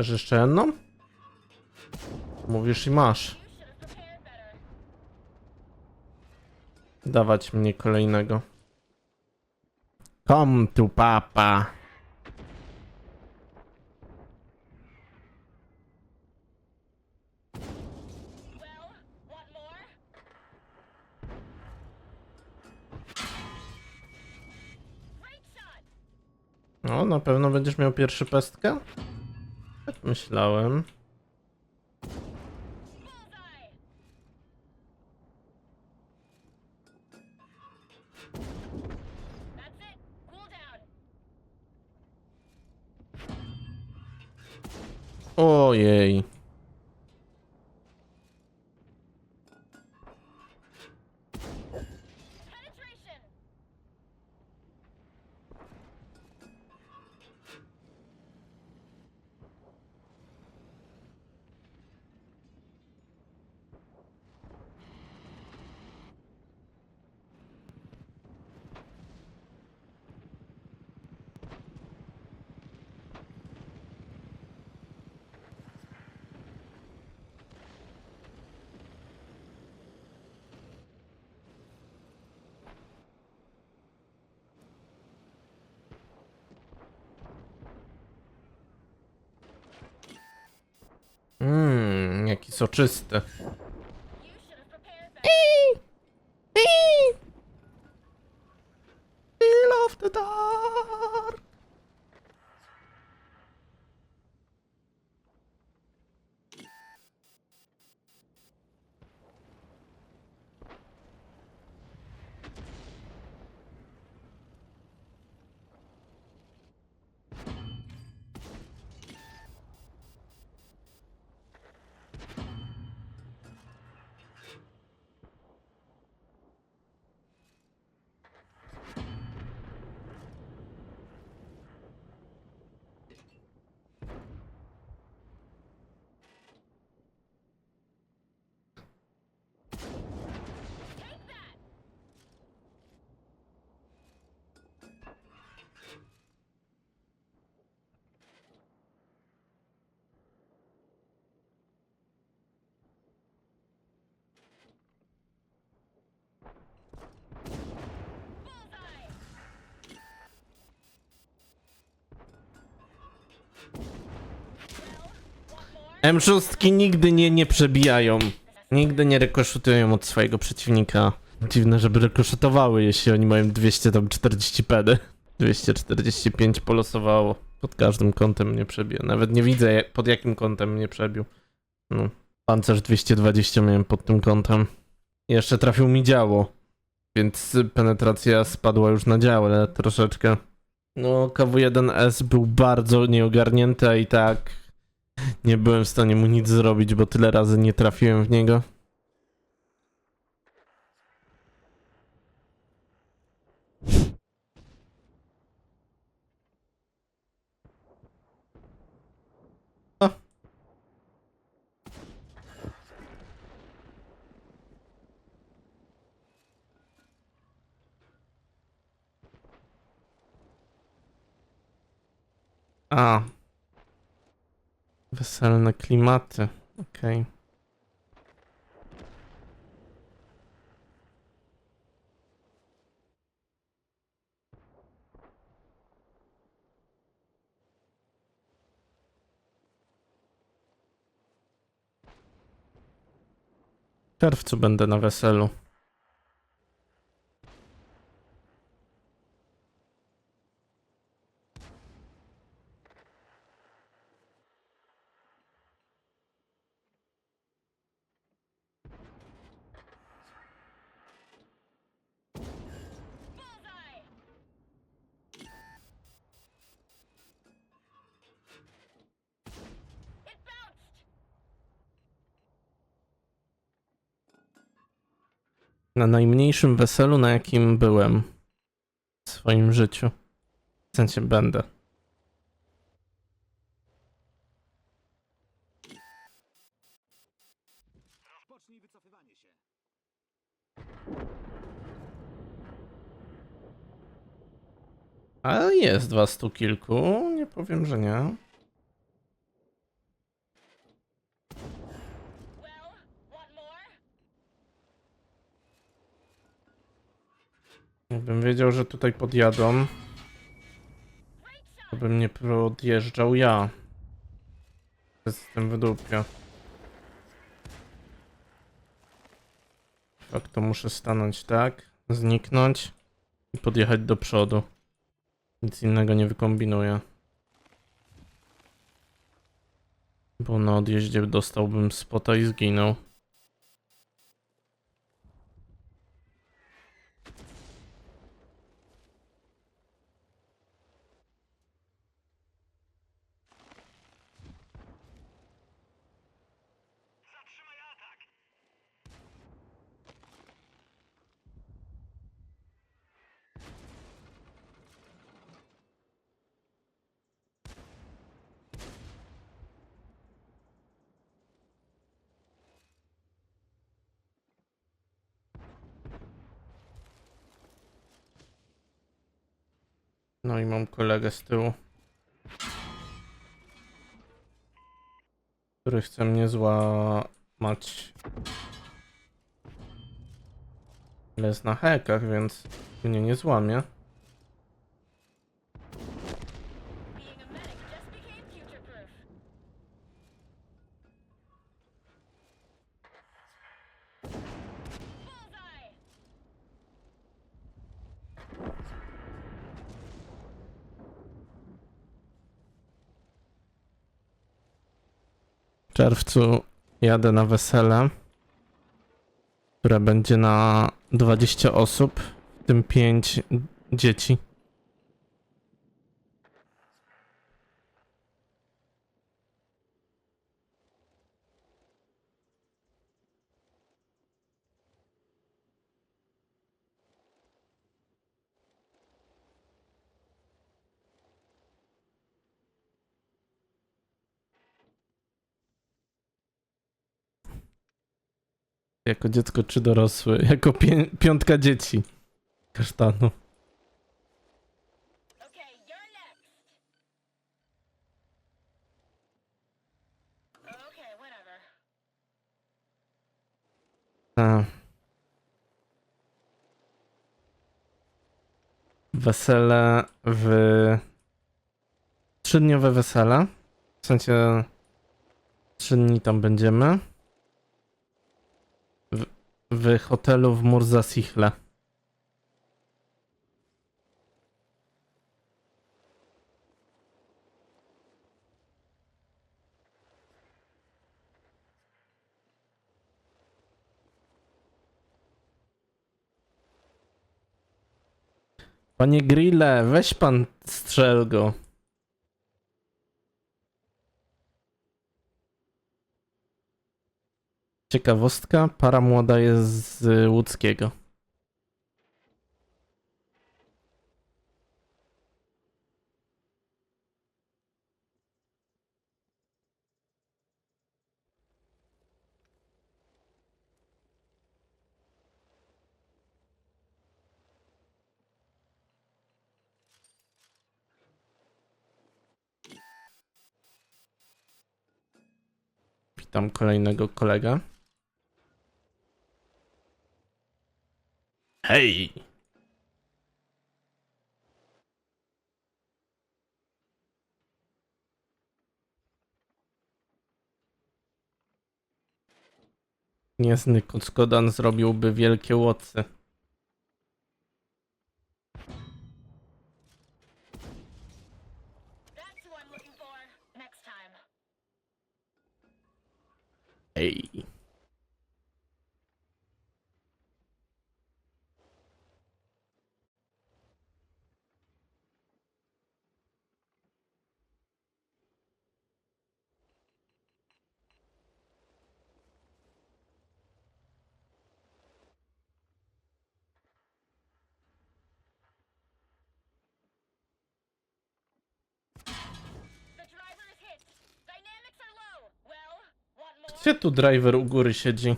Chcesz jeszcze jedną? Mówisz i masz. Dawać mnie kolejnego. Come tu papa. No, na pewno będziesz miał pierwszy pestkę? Myślałem. Ojej. Soczysty. Feel of the dark. M6 nigdy nie, nie przebijają. Nigdy nie rykoszetują od swojego przeciwnika. Dziwne, żeby rykoszetowały, jeśli oni mają 240 pedy. 245 polosowało. Pod każdym kątem mnie przebił. Nawet nie widzę pod jakim kątem mnie przebił. No. Pancerz 220 miałem pod tym kątem. Jeszcze trafił mi działo. Więc penetracja spadła już na działę troszeczkę. No, KW1S był bardzo nieogarnięty, i tak nie byłem w stanie mu nic zrobić, bo tyle razy nie trafiłem w niego. O. A, Weselne klimaty. Okej. W czerwcu będę na weselu. Na najmniejszym weselu, na jakim byłem w swoim życiu. W sensie będę. Ale jest was tu kilku, nie powiem, że nie. Jakbym wiedział, że tutaj podjadą, to bym nie podjeżdżał ja. Jestem w dupie. Fakt, to muszę stanąć tak, zniknąć i podjechać do przodu. Nic innego nie wykombinuję. Bo na odjeździe dostałbym spota i zginął. No i mam kolegę z tyłu. Który chce mnie złamać. Ale jest na hekach, więc mnie nie złamie. Czerwcu jadę na wesele, które będzie na 20 osób, w tym 5 dzieci. Jako dziecko czy dorosły? Jako piątka dzieci. Kasztanu. Wesele w... Trzydniowe wesele. W sensie... Trzy dni tam będziemy. W, hotelu w Murzasichle. Panie Grille, weź pan strzel go. Ciekawostka, para młoda jest z łódzkiego. Witam kolejnego kolegę. Hej! Niezny Kockodan zrobiłby wielkie łocy. Ej. Gdzie tu driver u góry siedzi?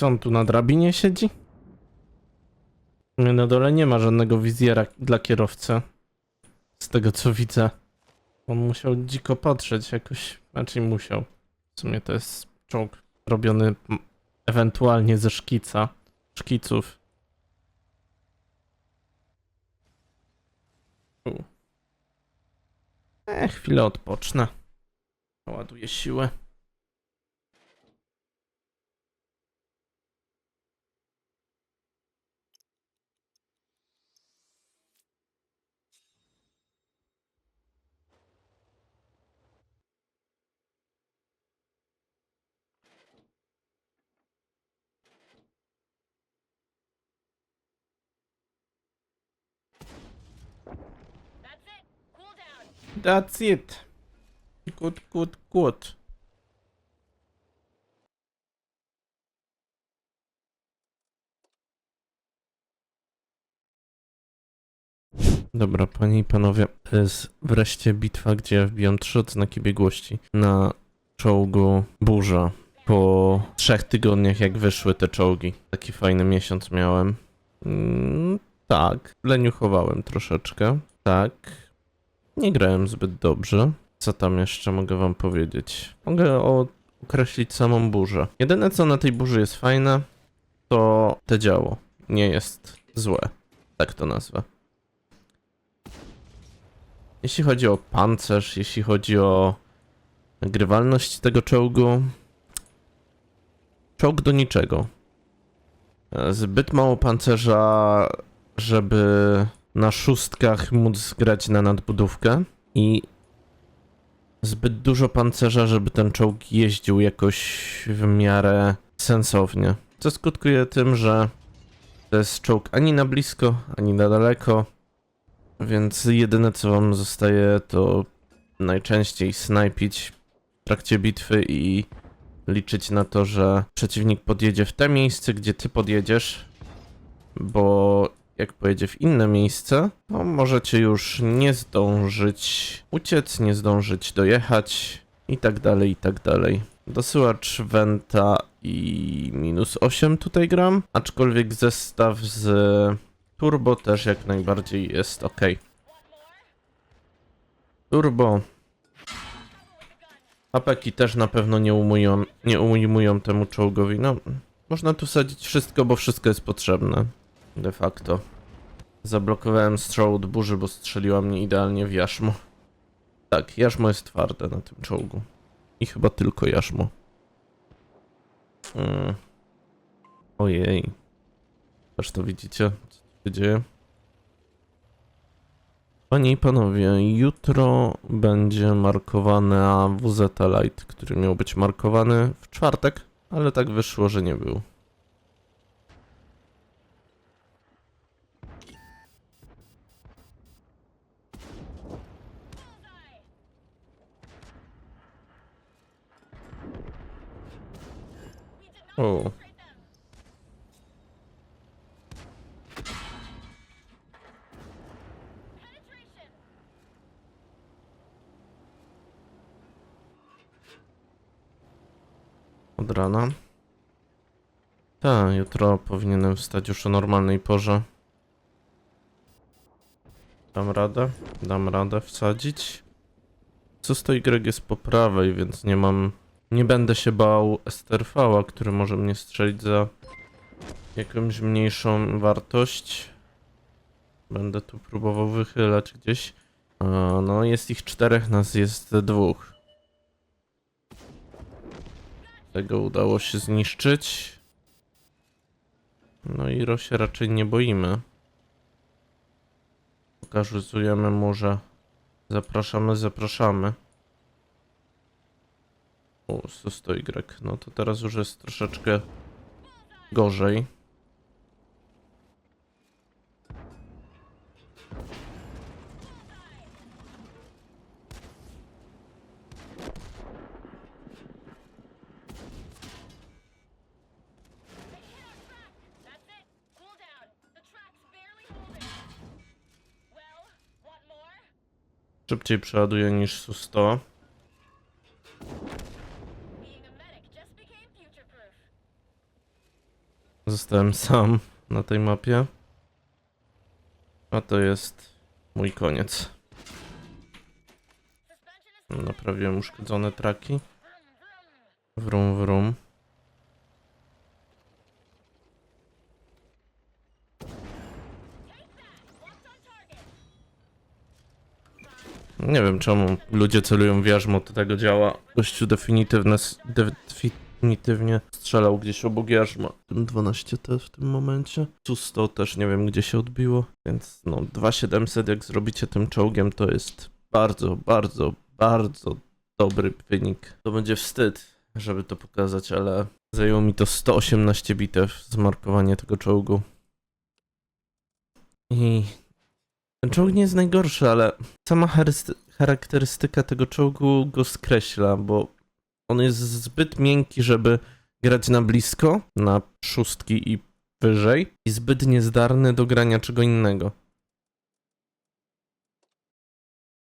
Co on tu na drabinie siedzi? Na dole nie ma żadnego wizjera dla kierowcy. Z tego co widzę. On musiał dziko patrzeć jakoś. Znaczy musiał. W sumie to jest czołg robiony ewentualnie ze szkica. Szkiców. E, chwilę odpocznę. Ładuję siłę. That's it. Good, good, good. Dobra, panie i panowie, jest wreszcie bitwa, gdzie ja wbijam trzy odznaki biegłości na czołgu Burza. Po trzech tygodniach, jak wyszły te czołgi. Taki fajny miesiąc miałem. Mm, tak, leniuchowałem troszeczkę. Tak, nie grałem zbyt dobrze. Co tam jeszcze mogę wam powiedzieć? Mogę określić samą burzę. Jedyne co na tej burzy jest fajne, to te działo. Nie jest złe. Tak to nazwę. Jeśli chodzi o pancerz, jeśli chodzi o grywalność tego czołgu, czołg do niczego. E, Zbyt mało pancerza, żeby na szóstkach móc grać na nadbudówkę i zbyt dużo pancerza, żeby ten czołg jeździł jakoś w miarę sensownie. Co skutkuje tym, że to jest czołg ani na blisko, ani na daleko, więc jedyne co wam zostaje to najczęściej snajpić w trakcie bitwy i liczyć na to, że przeciwnik podjedzie w te miejsce, gdzie ty podjedziesz, bo jak pojedzie w inne miejsce, no możecie już nie zdążyć uciec, nie zdążyć dojechać i tak dalej, i tak dalej. Dosyłacz Venta i minus 8 tutaj gram, aczkolwiek zestaw z Turbo też jak najbardziej jest ok. Turbo. Apeki też na pewno nie umują, nie ujmują temu czołgowi. No, można tu sadzić wszystko, bo wszystko jest potrzebne. De facto. Zablokowałem strzał od burzy, bo strzeliła mnie idealnie w jarzmo. Tak, jarzmo jest twarde na tym czołgu. I chyba tylko jarzmo. Mm. Ojej. Też to widzicie, co się dzieje? Panie i panowie, jutro będzie markowana WZ Light, który miał być markowany w czwartek, ale tak wyszło, że nie był. O. Od rana. Tak, jutro powinienem wstać już o normalnej porze. Dam radę? Dam radę wsadzić. Co stoi Greg jest po prawej, więc nie mam... Nie będę się bał STRV-a, który może mnie strzelić za jakąś mniejszą wartość. Będę tu próbował wychylać gdzieś. A, no, jest ich czterech, nas jest dwóch. Tego udało się zniszczyć. No i Ro się raczej nie boimy. Pokazujemy mu, że zapraszamy, zapraszamy. O, co stoi Grek. No to teraz już jest troszeczkę gorzej. Szybciej przeładuje niż Su-100. Zostałem sam na tej mapie. A to jest mój koniec. Naprawiłem uszkodzone traki. Wrum, wrum. Nie wiem czemu ludzie celują w jarzmo, to tego działa. Gościu definitywne, definitywnie strzelał gdzieś obok jarzma. Tym 12 też w tym momencie. Tu 100 też nie wiem gdzie się odbiło, więc no 2700 jak zrobicie tym czołgiem to jest bardzo, bardzo, bardzo dobry wynik. To będzie wstyd, żeby to pokazać, ale zajęło mi to 118 bitew zmarkowanie tego czołgu. I ten czołg nie jest najgorszy, ale sama charakterystyka tego czołgu go skreśla, bo on jest zbyt miękki, żeby grać na blisko, na szóstki i wyżej, i zbyt niezdarny do grania czego innego.